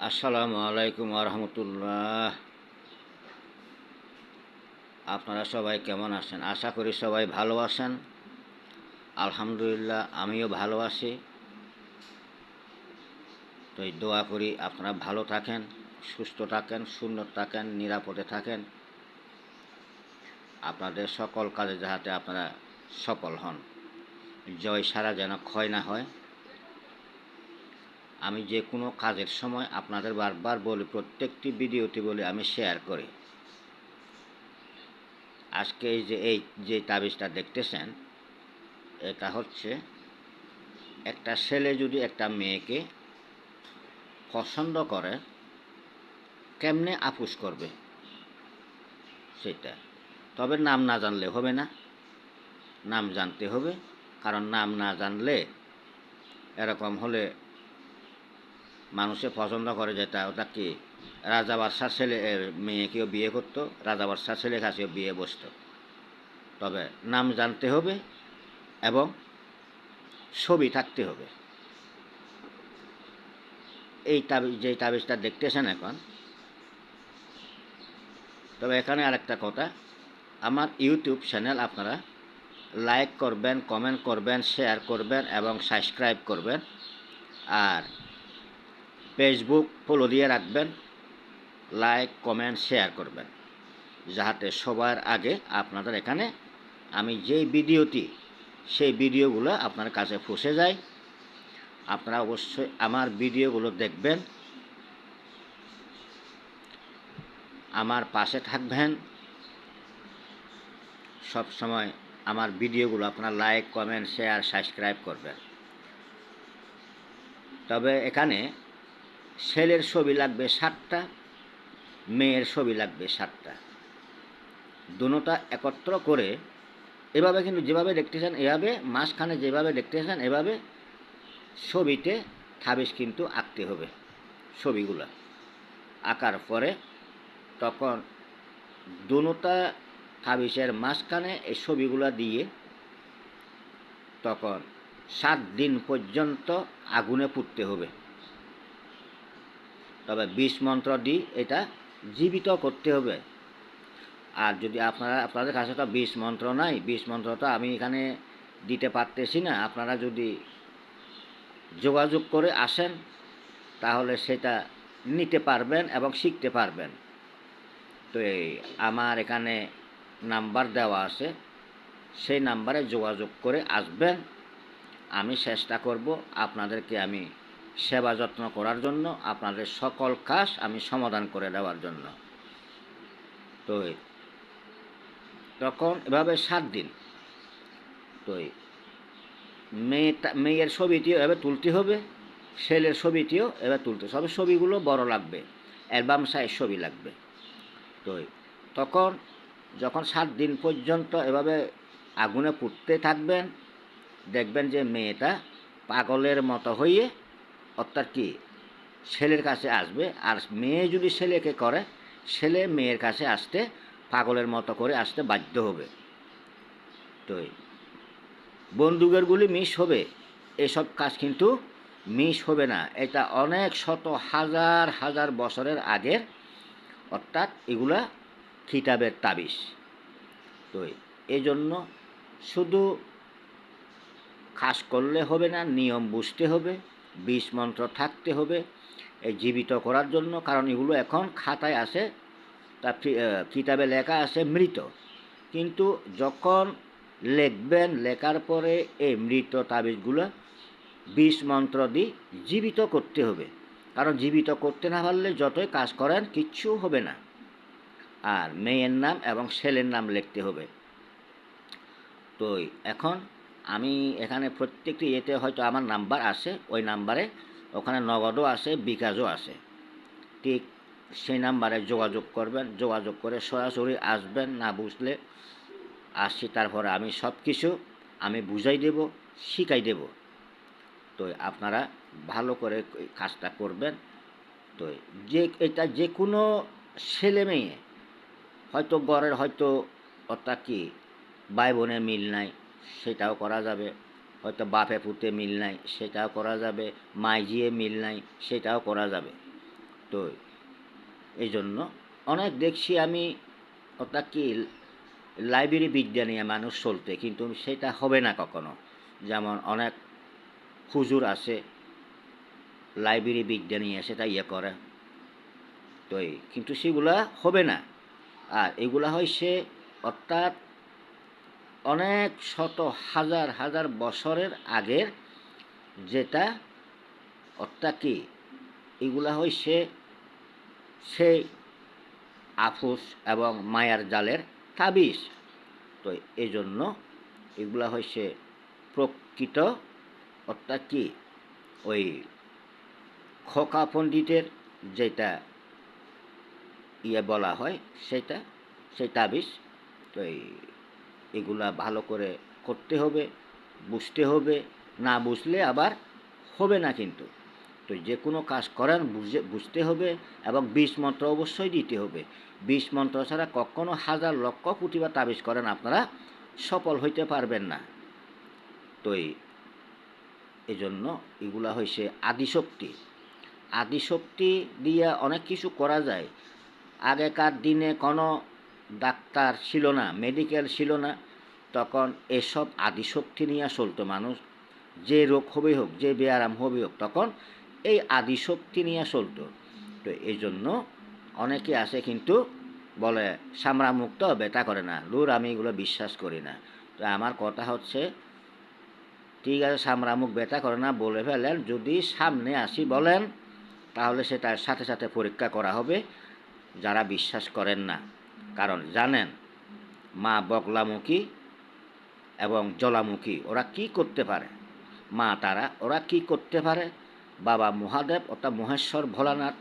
আসসালামু আলাইকুম রহমতুল্লাহ। আপনারা সবাই কেমন আছেন? আশা করি সবাই ভালো আছেন। আলহামদুলিল্লাহ, আমিও ভালো আছি। তো দোয়া করি আপনারা ভালো থাকেন, সুস্থ থাকেন, সুন্দর থাকেন, নিরাপদে থাকেন। আপনাদের সকল কাজে যাহাতে আপনারা সফল হন। জয় সারা যেন ক্ষয় না হয়। আমি যে কোনো কাজের সময় আপনাদের বারবার বলি, প্রত্যেকটি ভিডিওতে বলে, আমি শেয়ার করি। আজকে এই যে এই যে তাবিজটা দেখতেছেন, এটা হচ্ছে একটা ছেলে যদি একটা মেয়েকে পছন্দ করে, কেমনে আপুস করবে? সেটা। তবে নাম না জানলে হবে না। নাম জানতে হবে। কারণ নাম না জানলে এরকম হলে মানুষে পছন্দ করে যেটা, ওটা কি? রাজা বাদশার ছেলে মেয়েকেও বিয়ে করতো? রাজা বাদশার ছেলে কাছেও বিয়ে বসতো। তবে নাম জানতে হবে এবং ছবি থাকতে হবে। এই তাবিজ যে তাবিজটা দেখতেছেন এখন, তবে এখানে আরেকটা কথা, আমার ইউটিউব চ্যানেল আপনারা লাইক করবেন, কমেন্ট করবেন, শেয়ার করবেন এবং সাবস্ক্রাইব করবেন। আর ফেসবুক ফলো দিয়ে রাখবেন লাইক কমেন্ট শেয়ার করবেন, যাহাতে সবার আগে আপনাদের এখানে আমি যেই ভিডিওটি, সেই ভিডিওগুলো আপনার কাছে পৌঁছে যায়। আপনারা অবশ্যই আমার ভিডিওগুলো দেখবেন, আমার পাশে থাকবেন। সব সময় আমার ভিডিওগুলো আপনার লাইক কমেন্ট শেয়ার সাবস্ক্রাইব করবেন। তবে এখানে ছেলের ছবি লাগবে সাতটা, মেয়ের ছবি লাগবে সাতটা। দুটোটা একত্র করে এভাবে কিন্তু যেভাবে দেখতেছেন, এভাবে মাঝখানে যেভাবে দেখতেছেন, এভাবে ছবিতে থাবিস কিন্তু আঁকতে হবে ছবিগুলো। আঁকার পরে তখন দুটা থাবিসের মাঝখানে এই ছবিগুলো দিয়ে তখন সাত দিন পর্যন্ত আগুনে পুড়তে হবে। তবে বিষ মন্ত্র দিই এটা জীবিত করতে হবে। আর যদি আপনারা, আপনাদের কাছে তো বিষ মন্ত্র নাই বিষ মন্ত্র তো আমি এখানে দিতে পারতেছি না। আপনারা যদি যোগাযোগ করে আসেন, তাহলে সেটা নিতে পারবেন এবং শিখতে পারবেন। তো এই আমার এখানে নাম্বার দেওয়া আছে, সেই নাম্বারে যোগাযোগ করে আসবেন। আমি চেষ্টা করব আপনাদেরকে আমি সেবা যত্ন করার জন্য আপনাদের সকল কাজ আমি সমাধান করে দেওয়ার জন্য। তো তখন এভাবে সাত দিন। তো মেয়েটা মেয়ের ছবিটিও এভাবে তুলতে হবে, ছেলের ছবিটিও এবার তুলতে হবে। ছবিগুলো বড় লাগবে, অ্যালবাম সাইজ ছবি লাগবে। তো তখন যখন সাত দিন পর্যন্ত এভাবে আগুনে পুড়তে থাকবেন, দেখবেন যে মেয়েটা পাগলের মতো হয়ে অর্থাৎ কি? ছেলের কাছে আসবে, আর মেয়ে যদি ছেলেকে করে, ছেলে মেয়ের কাছে আসতে পাগলের মতো করে আসতে বাধ্য হবে। তো এই বন্দুকের গুলি মিস হবে, এসব কাজ কিন্তু মিস হবে না। এটা অনেক শত হাজার হাজার বছরের আগের, অর্থাৎ এগুলা খিতাবের তাবিজ। তো এই জন্য শুধু খাস করলে হবে না, নিয়ম বুঝতে হবে। বিষ মন্ত্র থাকতে হবে, এই জীবিত করার জন্য, কারণ এগুলো এখন খাতায় আসে তা কিতাবে লেখা আছে মৃত। কিন্তু যখন লিখবেন, লেখার পরে এই মৃত তাবিজগুলো বিষ মন্ত্র দিয়ে জীবিত করতে হবে। কারণ জীবিত করতে না পারলে যতই কাজ করেন, কিচ্ছু হবে না। আর মেয়ের নাম এবং ছেলের নাম লিখতে হবে। তো এখন আমি এখানে প্রত্যেকটি ইয়েতে হয়তো আমার নাম্বার আছে, ওই নাম্বারে। ওখানে নগদও আছে, বিকাশও আছে। ঠিক সেই নাম্বারে যোগাযোগ করবেন, যোগাযোগ করে সরাসরি আসবেন, না বুঝলে আসছি, তারপরে আমি সব কিছু আমি বুঝাই দেব, শিখাই দেব। তো আপনারা ভালো করে কাজটা করবেন। তো যে, এটা যে কোনো ছেলে মেয়ে, হয়তো গড়ের হয়তো অর্থাৎ কি ভাই বোনের মিল নাই সেটাও করা যাবে। হয়তো বাপে পুতে মিল নাই, সেটাও করা যাবে। মাইজিয়ে মিল নাই, সেটাও করা যাবে। তো এই জন্য অনেক দেখছি আমি অর্থাৎ কি লাইব্রেরি বিদ্যা নিয়ে মানুষ চলতে, কিন্তু সেটা হবে না কখনো। যেমন অনেক হুজুর আছে, লাইব্রেরি বিদ্যা নিয়ে সেটা ইয়ে করে। তো কিন্তু সেগুলা হবে না। আর এগুলা হয়েছে অর্থাৎ অনেক শত হাজার হাজার বছরের আগের যেটা অর্থাৎ কি? এগুলা হয়েছে সেই আফুস এবং মায়ার জালের তাবিজ। তো এই জন্য এগুলা হয়েছে প্রকৃত অর্থাৎ কি? ওই খোকা পণ্ডিতের যেটা ইয়ে বলা হয়, সেটা, সেই তাবিজ। তো এই এগুলা ভালো করে করতে হবে, বুঝতে হবে, না বুঝলে আবার হবে না কিন্তু। তো যে কোনো কাজ করেন বুঝে, বুঝতে হবে এবং বিষ মন্ত্র অবশ্যই দিতে হবে। বিষ মন্ত্র ছাড়া কখনো হাজার লক্ষ কোটি বা তাবিজ করেন আপনারা সফল হইতে পারবেন না। তো এই জন্য এগুলা হয়েছে আদিশক্তি। আদিশক্তি দিয়ে অনেক কিছু করা যায়। আগেকার দিনে কোনো ডাক্তার ছিল না মেডিকেল ছিল না, তখন এসব আদিশক্তি নিয়ে চলতো মানুষ। যে রোগ হবে হোক, যে ব্যায়াম হবে হোক, তখন এই আদিশক্তি নিয়ে চলতো। তো এই জন্য অনেকে আছে কিন্তু বলে সামরা মুক্ত বেটা করে না। দূর, আমি এগুলো বিশ্বাস করি না। তো আমার কথা হচ্ছে, ঠিক আছে, সামরামুখ বেটা করে না, বলে ফেলেন। যদি সামনে আসি বলেন, তাহলে সেটার সাথে সাথে পরীক্ষা করা হবে। যারা বিশ্বাস করেন না। কারণ জানেন, মা বগলামুখী এবং জলামুখী, ওরা কি করতে পারে? মা তারা, ওরা কি করতে পারে? বাবা মহাদেব অর্থাৎ মহেশ্বর ভোলানাথ,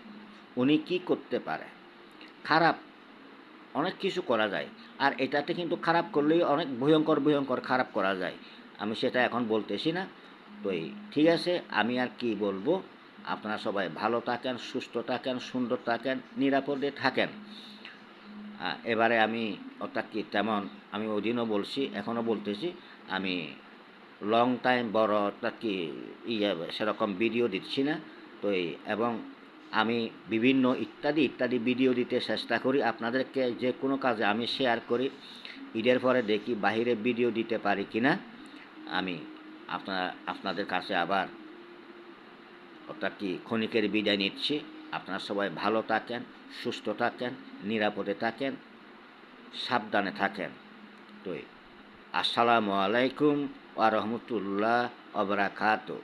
উনি কি করতে পারে? খারাপ, অনেক কিছু করা যায়। আর এটাতে কিন্তু খারাপ করলেই অনেক ভয়ঙ্কর ভয়ঙ্কর খারাপ করা যায়। আমি সেটা এখন বলতেছি না। তো এই, ঠিক আছে, আমি আর কি বলব? আপনারা সবাই ভালো থাকেন, সুস্থ থাকেন, সুন্দর থাকেন, নিরাপদে থাকেন। এবারে আমি, অর্থাৎ কি তেমন, আমি ওই দিনও বলছি, এখনও বলতেছি, আমি লং টাইম বড়, অর্থাৎ কি ইয়ে সেরকম ভিডিও দিচ্ছি না। তো এই, এবং আমি বিভিন্ন ইত্যাদি ইত্যাদি ভিডিও দিতে চেষ্টা করি। আপনাদেরকে যে কোনো কাজে আমি শেয়ার করি। ঈদের পরে দেখি বাহিরে ভিডিও দিতে পারি কি না আমি আপনার, আপনাদের কাছে আবার, অর্থাৎ কি ক্ষণিকের বিদায় নিচ্ছি। আপনারা সবাই ভালো থাকেন, সুস্থ থাকেন, নিরাপদে থাকেন, সাবধানে থাকেন। তো আসসালামু আলাইকুম আ রহমতুল্লাহ অবরাকাতু